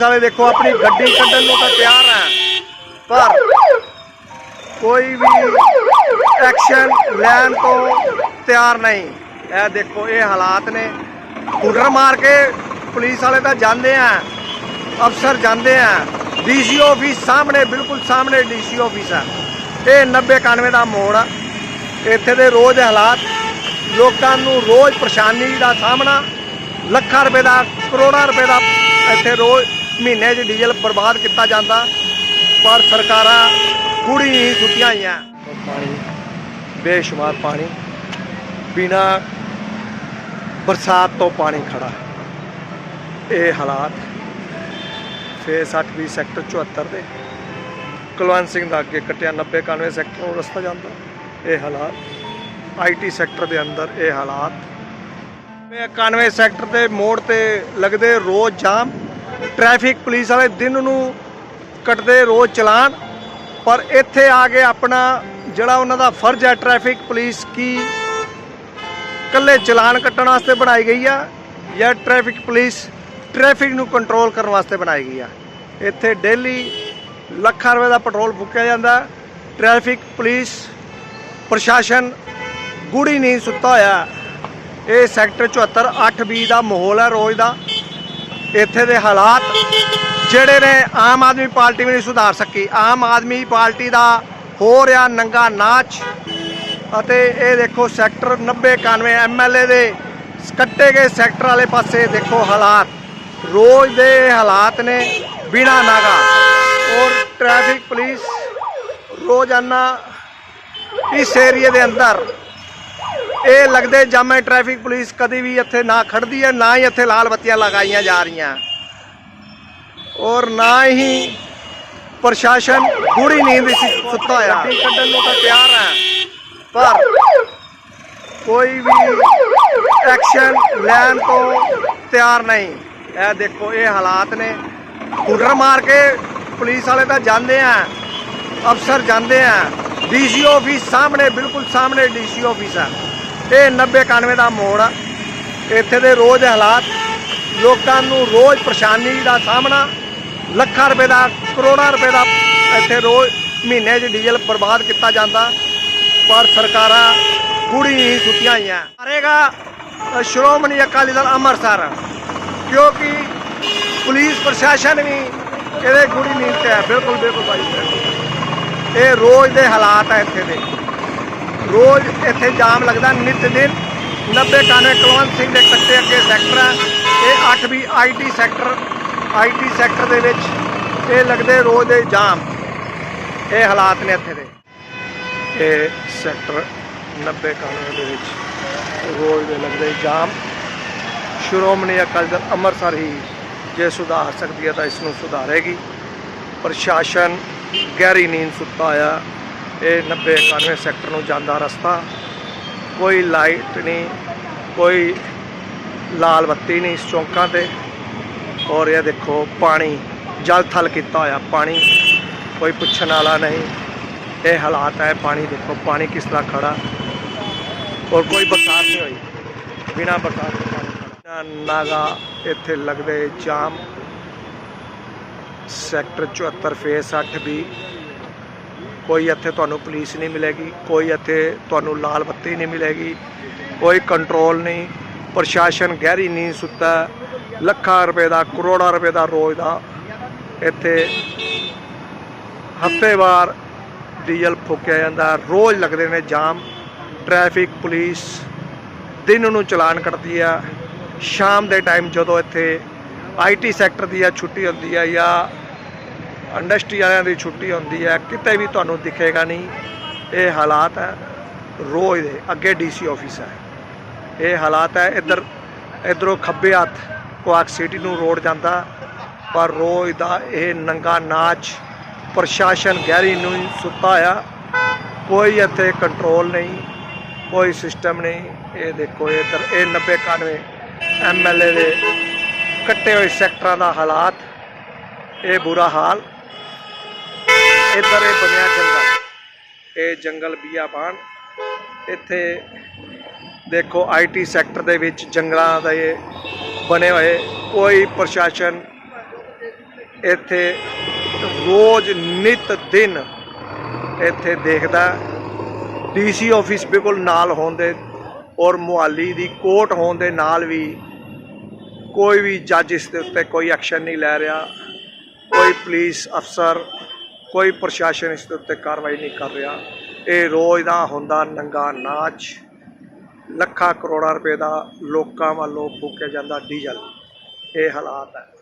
ਵਾਲੇ ਦੇਖੋ, ਆਪਣੀ ਗੱਡੀ ਕੱਢਣ ਨੂੰ ਤਾਂ ਤਿਆਰ ਹੈ ਪਰ ਕੋਈ ਵੀ ਐਕਸ਼ਨ ਲੈਣ ਤੋਂ ਤਿਆਰ ਨਹੀਂ। ਇਹ ਦੇਖੋ, ਇਹ ਹਾਲਾਤ ਨੇ। ਹੁਡਰ ਮਾਰ ਕੇ ਪੁਲਿਸ ਵਾਲੇ ਤਾਂ ਜਾਂਦੇ ਆ। ਅਫਸਰ ਜਾਂਦੇ ਆ। ਡੀਸੀ ਆਫਿਸ ਸਾਹਮਣੇ, ਬਿਲਕੁਲ ਸਾਹਮਣੇ ਡੀਸੀ ਆਫਿਸ ਆ। ਇਹ 90 91 ਦਾ ਮੋੜ ਆ। ਇੱਥੇ ਦੇ ਰੋਜ਼ ਹਾਲਾਤ, ਲੋਕਾਂ ਨੂੰ ਰੋਜ਼ ਪਰੇਸ਼ਾਨੀ ਦਾ ਸਾਹਮਣਾ। ਲੱਖਾਂ ਰੁਪਏ ਦਾ, ਕਰੋੜਾਂ ਰੁਪਏ ਦਾ ਇੱਥੇ ਰੋਜ਼ ਮਹੀਨੇ 'ਚ ਡੀਜ਼ਲ ਬਰਬਾਦ ਕੀਤਾ ਜਾਂਦਾ, ਪਰ ਸਰਕਾਰਾਂ ਕੁੜੀ ਹੀ ਸੁੱਤੀਆਂ ਹੋਈਆਂ ਪਾਣੀ, ਬੇਸ਼ੁਮਾਰ ਪਾਣੀ, ਬਿਨਾ ਬਰਸਾਤ ਤੋਂ ਪਾਣੀ ਖੜਾ ਇਹ ਹਾਲਾਤ ਫੇਸ 8 ਵੀ ਸੈਕਟਰ 74 ਦੇ। ਕੁਲਵੰਤ ਸਿੰਘ ਦਾ ਅੱਗੇ ਕੱਟਿਆ 90 91 ਸੈਕਟਰ ਨੂੰ ਰਸਤਾ ਜਾਂਦਾ। ਇਹ ਹਾਲਾਤ ਆਈਟੀ ਸੈਕਟਰ ਦੇ ਅੰਦਰ ਇਹ ਹਾਲਾਤ। 91 ਸੈਕਟਰ ਦੇ ਮੋੜ ਤੇ ਲੱਗਦੇ ਰੋਜ਼ ਜਾਮ। ਟ੍ਰੈਫਿਕ ਪੁਲਿਸ ਵਾਲੇ ਦਿਨ ਨੂੰ ਕੱਟਦੇ ਰੋਜ਼ ਚਲਾਨ, ਪਰ ਇੱਥੇ ਆ ਕੇ ਆਪਣਾ ਜਿਹੜਾ ਉਹਨਾਂ ਦਾ ਫਰਜ਼ ਹੈ ਟ੍ਰੈਫਿਕ ਪੁਲਿਸ ਕੀ ਕੱਲੇ ਚਲਾਨ ਕੱਟਣ ਵਾਸਤੇ ਬਣਾਈ ਗਈ ਆ ਜਾਂ ਟ੍ਰੈਫਿਕ ਪੁਲਿਸ ਟ੍ਰੈਫਿਕ ਨੂੰ ਕੰਟਰੋਲ ਕਰਨ ਵਾਸਤੇ ਬਣਾਈ ਗਈ ਆ? ਇੱਥੇ ਡੇਲੀ ਲੱਖਾਂ ਰੁਪਏ ਦਾ ਪੈਟਰੋਲ ਫੂਕਿਆ ਜਾਂਦਾ। ਟ੍ਰੈਫਿਕ ਪੁਲਿਸ ਪ੍ਰਸ਼ਾਸਨ ਗੂੜੀ ਨਹੀਂ ਸੁੱਤਾ ਹੋਇਆ। ਇਹ ਸੈਕਟਰ 74 8B ਦਾ ਮਾਹੌਲ ਹੈ ਰੋਜ਼ ਦਾ। ਇੱਥੇ ਦੇ ਹਾਲਾਤ ਜਿਹੜੇ ਨੇ ਆਮ ਆਦਮੀ ਪਾਰਟੀ ਵੀ ਨਹੀਂ ਸੁਧਾਰ ਸਕੀ। ਆਮ ਆਦਮੀ ਪਾਰਟੀ ਦਾ ਹੋ ਰਿਹਾ ਨੰਗਾ ਨਾਚ ਅਤੇ ਇਹ ਦੇਖੋ ਸੈਕਟਰ 90 91 ਐਮਐਲਏ ਦੇ ਕੱਟੇ ਗਏ ਸੈਕਟਰ ਵਾਲੇ ਪਾਸੇ ਦੇਖੋ ਹਾਲਾਤ। ਰੋਜ਼ ਦੇ ਹਾਲਾਤ ਨੇ ਬਿਨਾ ਨਾਗਾ। ਔਰ ਟ੍ਰੈਫਿਕ ਪੁਲਿਸ ਰੋਜ਼ਾਨਾ ਇਸ ਏਰੀਏ ਦੇ ਅੰਦਰ ਇਹ ਲੱਗਦੇ ਜਾਮੇ ਟ੍ਰੈਫਿਕ ਪੁਲਿਸ ਕਦੀ ਵੀ ਇੱਥੇ ਨਾ ਖੜਦੀ ਹੈ ਨਾ ਹੀ ਇੱਥੇ ਲਾਲ ਬੱਤੀਆਂ ਲਗਾਈਆਂ ਜਾ ਰਹੀਆਂ। ਔਰ ਨਾ ਹੀ ਪ੍ਰਸ਼ਾਸਨ ਗੂੜੀ ਨੀਂਦ ਵਿੱਚ ਸੁੱਤਾ ਹੋਇਆ। ਗੱਡੀ ਕੱਢਣ ਨੂੰ ਤਾਂ ਤਿਆਰ ਹੈ ਪਰ ਕੋਈ ਵੀ ਐਕਸ਼ਨ ਲੈਣ ਤੋਂ ਤਿਆਰ ਨਹੀਂ। ਇਹ ਦੇਖੋ ਇਹ ਹਾਲਾਤ ਨੇ। ਹੁਡਰ ਮਾਰ ਕੇ ਪੁਲਿਸ ਵਾਲੇ ਤਾਂ ਜਾਂਦੇ ਆ ਅਫਸਰ ਜਾਂਦੇ ਆ। ਡੀਸੀ ਆਫਿਸ ਸਾਹਮਣੇ ਬਿਲਕੁਲ ਸਾਹਮਣੇ ਡੀਸੀ ਆਫਿਸ ਆ। ਇਹ 90 91 ਦਾ ਮੋੜ ਆ। ਇੱਥੇ ਦੇ ਰੋਜ਼ ਹਾਲਾਤ, ਲੋਕਾਂ ਨੂੰ ਰੋਜ਼ ਪਰੇਸ਼ਾਨੀ ਦਾ ਸਾਹਮਣਾ, ਲੱਖਾਂ ਰੁਪਏ ਦਾ, ਕਰੋੜਾਂ ਰੁਪਏ ਦਾ ਇੱਥੇ ਰੋਜ਼ ਮਹੀਨੇ 'ਚ ਡੀਜ਼ਲ ਬਰਬਾਦ ਕੀਤਾ ਜਾਂਦਾ। ਪਰ ਸਰਕਾਰਾਂ ਕੁੜੀ ਹੀ ਸੁੱਤੀਆਂ ਹੋਈਆਂ। ਕਰੇਗਾ ਸ਼੍ਰੋਮਣੀ ਅਕਾਲੀ ਦਲ ਅੰਮ੍ਰਿਤਸਰ, ਕਿਉਂਕਿ ਪੁਲਿਸ ਪ੍ਰਸ਼ਾਸਨ ਵੀ ਇਹਦੇ ਗੁੜੀ ਨੀਂਦ ਤੇ ਹੈ। ਬਿਲਕੁਲ ਬਿਲਕੁਲ ਭਾਈ ਬਿਲਕੁਲ। ਇਹ ਰੋਜ਼ ਦੇ ਹਾਲਾਤ ਹੈ ਇੱਥੇ ਦੇ। ਰੋਜ਼ ਇੱਥੇ ਜਾਮ ਲੱਗਦਾ, ਨਿਤ ਦਿਨ। 90 91 ਕੁਲਵੰਤ ਸਿੰਘ ਦੇ ਕੱਟੇ ਅੱਗੇ ਸੈਕਟਰ ਹੈ ਇਹ 8 ਵੀ ਆਈਟੀ ਸੈਕਟਰ ਆਈਟੀ ਸੈਕਟਰ ਦੇ ਵਿੱਚ ਇਹ ਲੱਗਦੇ ਰੋਜ਼ ਦੇ ਜਾਮ। ਇਹ ਹਾਲਾਤ ਨੇ ਇੱਥੇ ਦੇ। ਇਹ ਸੈਕਟਰ 90 91 ਦੇ ਵਿੱਚ ਰੋਜ਼ ਦੇ ਲੱਗਦੇ ਜਾਮ। ਸ਼੍ਰੋਮਣੀ ਅਕਾਲੀ ਦਲ ਅੰਮ੍ਰਿਤਸਰ ਹੀ ਜੇ ਸੁਧਾਰ ਸਕਦੀ ਹੈ ਤਾਂ ਇਸ ਨੂੰ ਸੁਧਾਰੇਗੀ। ਪ੍ਰਸ਼ਾਸਨ ਗਹਿਰੀ ਨੀਂਦ ਸੁੱਤਾ ਆ। ਇਹ 90 91 ਸੈਕਟਰ ਨੂੰ ਜਾਂਦਾ ਰਸਤਾ। ਕੋਈ ਲਾਈਟ ਨਹੀਂ, ਕੋਈ ਲਾਲ ਬੱਤੀ ਨਹੀਂ ਇਸ ਚੌਂਕਾਂ ਤੇ। ਔਰ ਇਹ ਦੇਖੋ ਪਾਣੀ, ਜਲ ਥਲ ਕੀਤਾ ਹੋਇਆ ਪਾਣੀ, ਕੋਈ ਪੁੱਛਣ ਵਾਲਾ ਨਹੀਂ। ਇਹ ਹਾਲਾਤ ਹੈ, ਪਾਣੀ ਦੇਖੋ, ਪਾਣੀ ਕਿਸ ਤਰ੍ਹਾਂ ਖੜਾ। ਔਰ ਕੋਈ ਬਰਸਾਤ ਨਹੀਂ ਹੋਈ, ਬਿਨਾ ਬਰਸਾਤ ਦੇ ਪਾਣੀ ਨਾਗਾ ਇੱਥੇ ਲੱਗਦੇ ਜਾਮ। ਸੈਕਟਰ 74 ਫੇਸ 8 ਵੀ ਕੋਈ ਇੱਥੇ ਤੁਹਾਨੂੰ ਪੁਲਿਸ ਨਹੀਂ ਮਿਲੇਗੀ, ਕੋਈ ਇੱਥੇ ਤੁਹਾਨੂੰ ਲਾਲ ਬੱਤੀ ਨਹੀਂ ਮਿਲੇਗੀ, ਕੋਈ ਕੰਟਰੋਲ ਨਹੀਂ, ਪ੍ਰਸ਼ਾਸਨ ਗਹਿਰੀ ਨੀਂਦ ਸੁੱਤਾ, ਲੱਖਾਂ ਰੁਪਏ ਦਾ, ਕਰੋੜਾਂ ਰੁਪਏ ਦਾ ਰੋਜ਼ ਦਾ ਇੱਥੇ ਹਫ਼ਤੇਵਾਰ ਡੀਜ਼ਲ ਫੂਕਿਆ ਜਾਂਦਾ, ਰੋਜ਼ ਲੱਗਦੇ ਨੇ ਜਾਮ, ਟ੍ਰੈਫਿਕ, ਪੁਲਿਸ ਦਿਨ ਨੂੰ ਚਲਾਨ ਕੱਟਦੀ ਆ, ਸ਼ਾਮ ਦੇ ਟਾਈਮ ਜਦੋਂ ਇੱਥੇ ਆਈਟੀ ਸੈਕਟਰ ਦੀ ਆ, ਛੁੱਟੀ ਹੁੰਦੀ ਆ ਜਾਂ ਇੰਡਸਟਰੀ ਵਾਲਿਆਂ ਦੀ ਛੁੱਟੀ ਹੁੰਦੀ ਹੈ, ਕਿਤੇ ਵੀ ਤੁਹਾਨੂੰ ਦਿਖੇਗਾ ਨਹੀਂ। ਇਹ ਹਾਲਾਤ ਹੈ, ਰੋਜ਼ ਦੇ ਅੱਗੇ ਡੀਸੀ ਆਫਿਸ ਹੈ। ਇਹ ਹਾਲਾਤ ਹੈ, ਇੱਧਰ ਇੱਧਰੋਂ ਖੱਬੇ ਹੱਥ ਕੁਆਕ ਸਿਟੀ ਨੂੰ ਰੋਡ ਜਾਂਦਾ, ਪਰ ਰੋਜ਼ ਦਾ ਇਹ ਨੰਗਾ ਨਾਚ, ਪ੍ਰਸ਼ਾਸਨ ਗਹਿਰੀ ਨੂੰ ਸੁੱਤਾ ਹੋਇਆ। ਕੋਈ ਇੱਥੇ ਕੰਟਰੋਲ ਨਹੀਂ, ਕੋਈ ਸਿਸਟਮ ਨਹੀਂ। ਇਹ ਦੇਖੋ ਇੱਧਰ, ਇਹ 90 91 ਐਮਐਲਏ ਦੇ ਕੱਟੇ ਹੋਏ ਸੈਕਟਰਾਂ ਦਾ ਹਾਲਾਤ, ਇਹ ਬੁਰਾ ਹਾਲ। ਇੱਧਰ ਇਹ ਬਣਿਆ ਜੰਗਲ। ਇਹ ਜੰਗਲ ਬੀਆਬਾਨ। ਇੱਥੇ ਦੇਖੋ ਆਈਟੀ ਸੈਕਟਰ ਦੇ ਵਿੱਚ ਜੰਗਲਾਂ ਦੇ ਬਣੇ ਹੋਏ। ਕੋਈ ਪ੍ਰਸ਼ਾਸਨ ਇੱਥੇ ਰੋਜ਼ ਨਿਤ ਦਿਨ ਇੱਥੇ ਦੇਖਦਾ। ਡੀਸੀ ਆਫਿਸ ਬਿਲਕੁਲ ਨਾਲ ਹੋਣ ਦੇ ਔਰ ਮੁਹਾਲੀ ਦੀ ਕੋਰਟ ਹੋਣ ਦੇ ਨਾਲ ਵੀ ਕੋਈ ਵੀ ਜੱਜ ਇਸ ਦੇ ਉੱਤੇ ਕੋਈ ਐਕਸ਼ਨ ਨਹੀਂ ਲੈ ਰਿਹਾ। ਕੋਈ ਪੁਲਿਸ ਅਫਸਰ ਕੋਈ ਪ੍ਰਸ਼ਾਸਨ ਇਸ ਦੇ ਉੱਤੇ ਕਾਰਵਾਈ ਨਹੀਂ ਕਰ ਰਿਹਾ। ਇਹ ਰੋਜ਼ ਦਾ ਹੁੰਦਾ ਨੰਗਾ ਨਾਚ। ਲੱਖਾਂ ਕਰੋੜਾਂ ਰੁਪਏ ਦਾ ਲੋਕਾਂ ਵੱਲੋਂ ਫੂਕਿਆ ਜਾਂਦਾ ਡੀਜ਼ਲ। ਇਹ ਹਾਲਾਤ ਹੈ।